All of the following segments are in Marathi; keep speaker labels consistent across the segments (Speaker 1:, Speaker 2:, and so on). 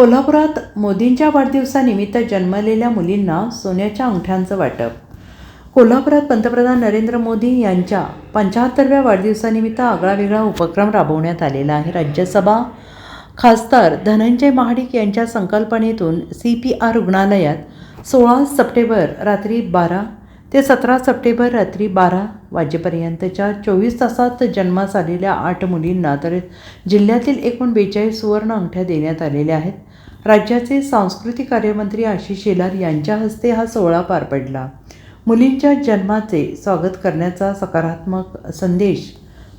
Speaker 1: कोल्हापुरात मोदींच्या वाढदिवसानिमित्त जन्मलेल्या मुलींना सोन्याच्या अंगठ्यांचं वाटप. कोल्हापुरात पंतप्रधान नरेंद्र मोदी यांच्या पंच्याहत्तरव्या वाढदिवसानिमित्त आगळावेगळा उपक्रम राबवण्यात आलेला आहे राज्यसभा. खासदार धनंजय महाडिक यांच्या संकल्पनेतून सी पी आर रुग्णालयात सोळा सप्टेंबर रात्री बारा ते सतरा सप्टेंबर रात्री बारा वाजेपर्यंतच्या चोवीस तासात जन्मास आलेल्या आठ मुलींना तर जिल्ह्यातील एकूण बेचाळीस सुवर्ण अंगठ्या देण्यात आलेल्या आहेत. राज्याचे सांस्कृतिक कार्यमंत्री आशिष शेलार यांच्या हस्ते हा सोहळा पार पडला. मुलींच्या जन्माचे स्वागत करण्याचा सकारात्मक संदेश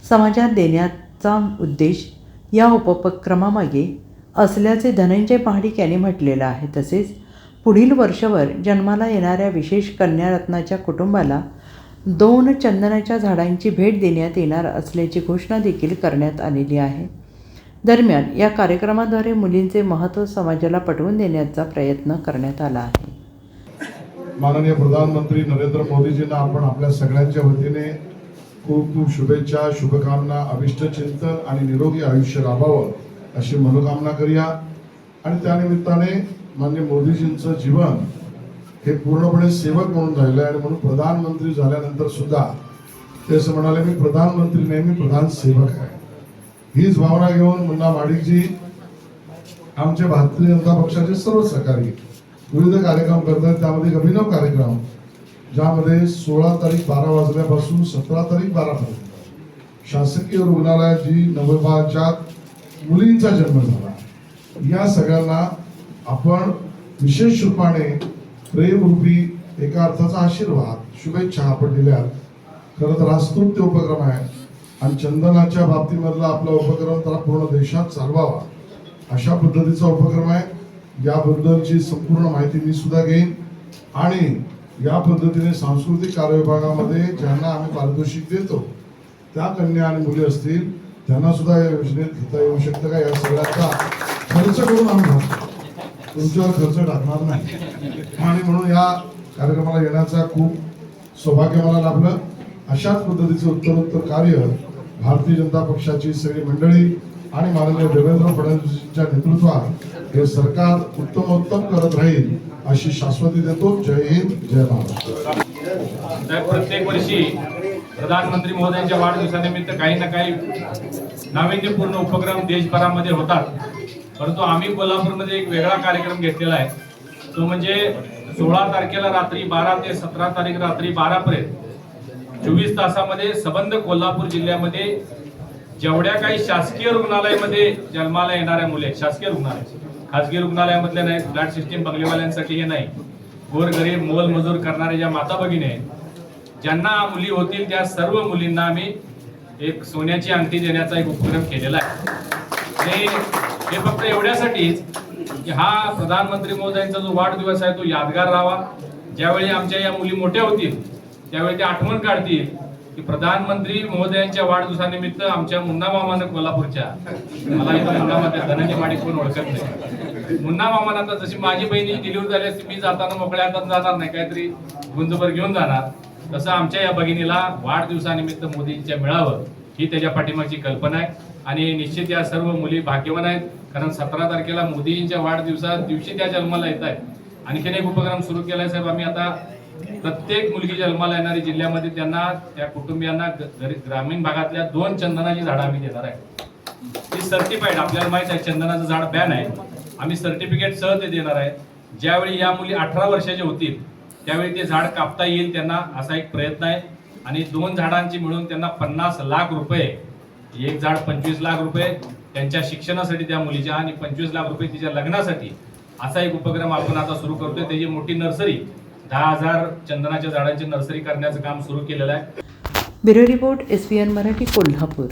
Speaker 1: समाजात देण्याचा उद्देश या उपक्रमामागे असल्याचे धनंजय पहाडिक यांनी म्हटलेलं आहे. तसेच पुढील वर्षभर जन्माला येणाऱ्या विशेष कन्यारत्नाच्या कुटुंबाला दोन चंदनाच्या झाडांची भेट देण्यात येणार असल्याची घोषणा देखील करण्यात आलेली आहे. दरम्यान या कार्यक्रमाद्वारे मुलींचे महत्त्व समाजाला पटवून देण्याचा प्रयत्न करण्यात आला आहे.
Speaker 2: माननीय प्रधानमंत्री नरेंद्र मोदीजींना आपण आपल्या सगळ्यांच्या वतीने खूप खूप शुभेच्छा शुभकामना अभिष्ट चिंतन आणि निरोगी आयुष्य लाभावं अशी मनोकामना करूया. आणि त्यानिमित्ताने मान्य मोदीजींचं जीवन हे पूर्णपणे सेवक म्हणून राहिलं आणि म्हणून प्रधानमंत्री झाल्यानंतर सुद्धा ते असं म्हणाले मी प्रधानमंत्री नाही मी प्रधान सेवक आहे. हीच भावना घेऊन मुन्ना माडिकजी आमचे भारतीय जनता पक्षाचे सर्व सहकारी विविध कार्यक्रम करतात. त्यामध्ये एक अभिनव कार्यक्रम ज्यामध्ये सोळा तारीख बारा वाजल्यापासून सतरा तारीख बारापर्यंत शासकीय रुग्णालयात जी नवभाच्या मुलींचा जन्म झाला या सगळ्यांना आपण विशेष रूपाने प्रेमरूपी एका अर्थाचा आशीर्वाद शुभेच्छा आपण दिल्यात. खरं तर हा स्तुत्य उपक्रम आहे आणि चंदनाच्या बाबतीमधला आपला उपक्रम त्याला पूर्ण देशात चालवावा. अशा पद्धतीचा उपक्रम आहे. याबद्दलची संपूर्ण माहिती मी सुद्धा घेईन. आणि या पद्धतीने सांस्कृतिक कार्य विभागामध्ये ज्यांना आम्ही पारितोषिक देतो त्या कन्या आणि मुली असतील त्यांना सुद्धा या योजनेत घेता येऊ शकतं का? या सगळ्याचा खर्च करून आम्ही तुमच्यावर खर्च टाकणार नाही. आणि म्हणून या कार्यक्रमाला येण्याचा खूप सौभाग्य मला लाभलं. अशाच पद्धतीचं उत्तरोत्तर कार्य भारतीय जनता पक्षाची सगळी मंडळी आणि माननीय देवेंद्र फडणवीसच्या नेतृत्वात हे सरकार उत्तमोत्तम करत राहील अशी शाश्वती देतो. जय हिंद जय महाराष्ट्र
Speaker 3: प्रत्येक वर्षी प्रधानमंत्री महोदयांच्या वाढदिवसानिमित्त काही ना काही नाविन्यपूर्ण उपक्रम देशभरामध्ये होतात. परंतु आम्ही कोल्हापूरमध्ये एक वेगळा कार्यक्रम घेतलेला आहे. तो म्हणजे सोळा तारखेला रात्री बारा ते सतरा तारीख रात्री बारापर्यंत चोवीस तासामध्ये सबंध कोल्हापूर जिल्ह्यामध्ये जेवढ्या काही शासकीय रुग्णालयामध्ये जन्माला येणाऱ्या मुले शासकीय रुग्णालय खासगी रुग्णालयामधले नाही फ्लॅट सिस्टीम बंगलेवाल्यांसाठी हे नाही. गोरगरीब मोलमजूर करणारे ज्या माता भगिनी आहेत ज्यांना मुली होतील त्या सर्व मुलींना आम्ही एक सोन्याची अंगठी देण्याचा एक उपक्रम केलेला आहे. आणि हे फक्त एवढ्यासाठीच की हा प्रधानमंत्री मोदयांचा जो वाढदिवस आहे तो यादगार राहावा. ज्यावेळी आमच्या या मुली मोठ्या होतील त्यावेळी ते आठवण काढतील की प्रधानमंत्री महोदयांच्या वाढदिवसानिमित्त आमच्या मुन्ना मामानं कोल्हापूरच्या मला इथं मुन्ना मामा धनंजय माडिक कोण ओळखत नाही. मुन्ना मामानं आता जशी माझी बहिणी डिलिव्हरी झाली असती मी जाताना मोकळ्या हातात जाणार नाही काहीतरी गुंजभर घेऊन जाणार. तसं आमच्या या भगिनीला वाढदिवसानिमित्त मोदींच्या मिळावं ही त्याच्या पाठीमागची कल्पना आहे. आणि निश्चित या सर्व मुली भाग्यवान आहेत. कारण सतरा तारखेला मोदीजींच्या वाढदिवसा दिवशी त्या जन्माला येत आहेत. आणखीन एक उपक्रम सुरू केला आहे साहेब. आम्ही आता प्रत्येक मुलगी जन्माला येणारी जिल्ह्यामध्ये त्यांना त्या कुटुंबियांना ग्रामीण भागातल्या दोन चंदनाची झाडं आम्ही देणार आहे. ती सर्टिफाईड आपल्याला माहीत आहे चंदनाचं झाड बॅन आहे. आम्ही सर्टिफिकेट सह ते देणार आहे. ज्यावेळी या मुली अठरा वर्षाच्या होतील त्यावेळी ते झाड कापता येईल त्यांना असा एक प्रयत्न आहे. आणि दोन झाडांची मिळून त्यांना पन्नास लाख रुपये एक झाड पंचवीस लाख रुपये त्यांच्या शिक्षणासाठी त्या मुलीच्या आणि पंचवीस लाख रुपये तिच्या लग्नासाठी असा एक उपक्रम आपण आता सुरू करतोय. त्याची मोठी नर्सरी दहा हजार चंदनाच्या झाडांची नर्सरी करण्याचं काम सुरू केलेलं आहे.
Speaker 1: Bureau report S Marathi Kolhapur.